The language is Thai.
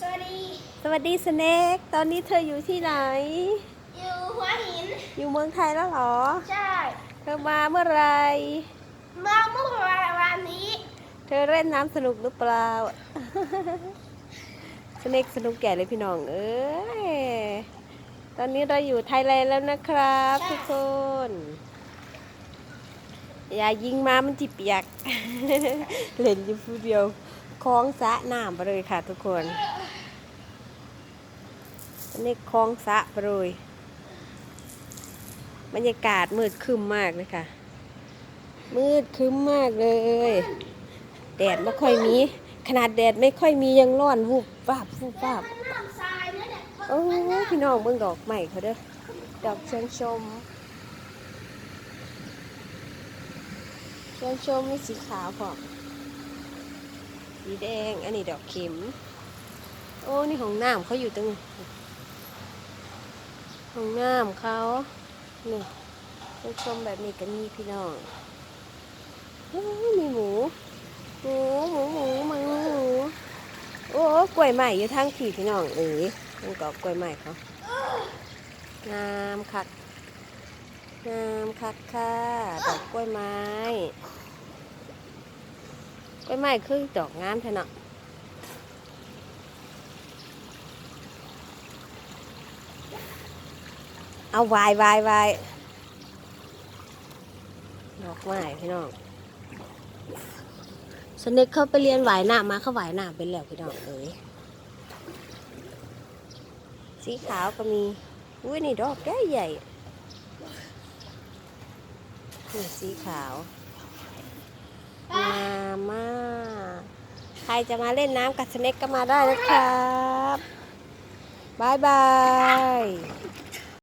สวัสดี สวัสดีสเน็กตอนนี้เธออยู่ที่ไหน อยู่หัวหิน อยู่เมืองไทยแล้วเหรอ ใช่ เธอมาเมื่อไหรมาเมื่อวันนี้เธอเล่นน้ำสนุกหรือเปล่า สเน็กสนุกแก่เลยพี่น้อง เอ้ย ตอนนี้เราอยู่ไทยแลนด์แล้วนะครับ ทุกคน อย่ายิงมามันจิเปียก เล่นอยู่ผู้เดียวคล้องสระน้ำไปเลยค่ะทุกคน อันนี้คลองสะไปเลยบรรยากาศมืดครึ้มมากเลยค่ะ มืดครึ้มมากเลย แดดไม่ค่อยมี ขนาดแดดไม่ค่อยมียังร้อนวูบวาบวูบวาบน้ายนั่นแหละโอ้พี่น้องเบิ่งดอกใหม่เขาเด้อดอกเชิงชมเชิงชมมีสีขาวพอมสีแดง อันนี้ดอกเข็ม โอ้ นี่ของน้ำเขาอยู่ตรง ของน้ำเขานี่เชิงชมแบบนี้ก็มีพี่น้องโอ้ยมีหมู หมูหมูหมูหมูหมูโอ้กล้วยใหม่อยู่ทางผีพี่น้องเอ้ยมันก็กล้วยใหม่เขางามคักงามคักค่ะดอกกล้วยไม้กล้วยไม้คือดอกงามแท้เนาะ เอาวายวายวายดอกไม้พี่น้องสนึกเขาไปเรียนไหวายน้ำมาเขาไหวายน้ำเป็นแล้วพี่น้องเอ้ยสีขาวก็มีอุ้ยนี่ดอกใหญ่ใหญ่นี่สีขาวงามมาก ใครจะมาเล่นน้ำกับสเน็กก็มาได้นะครับบายบาย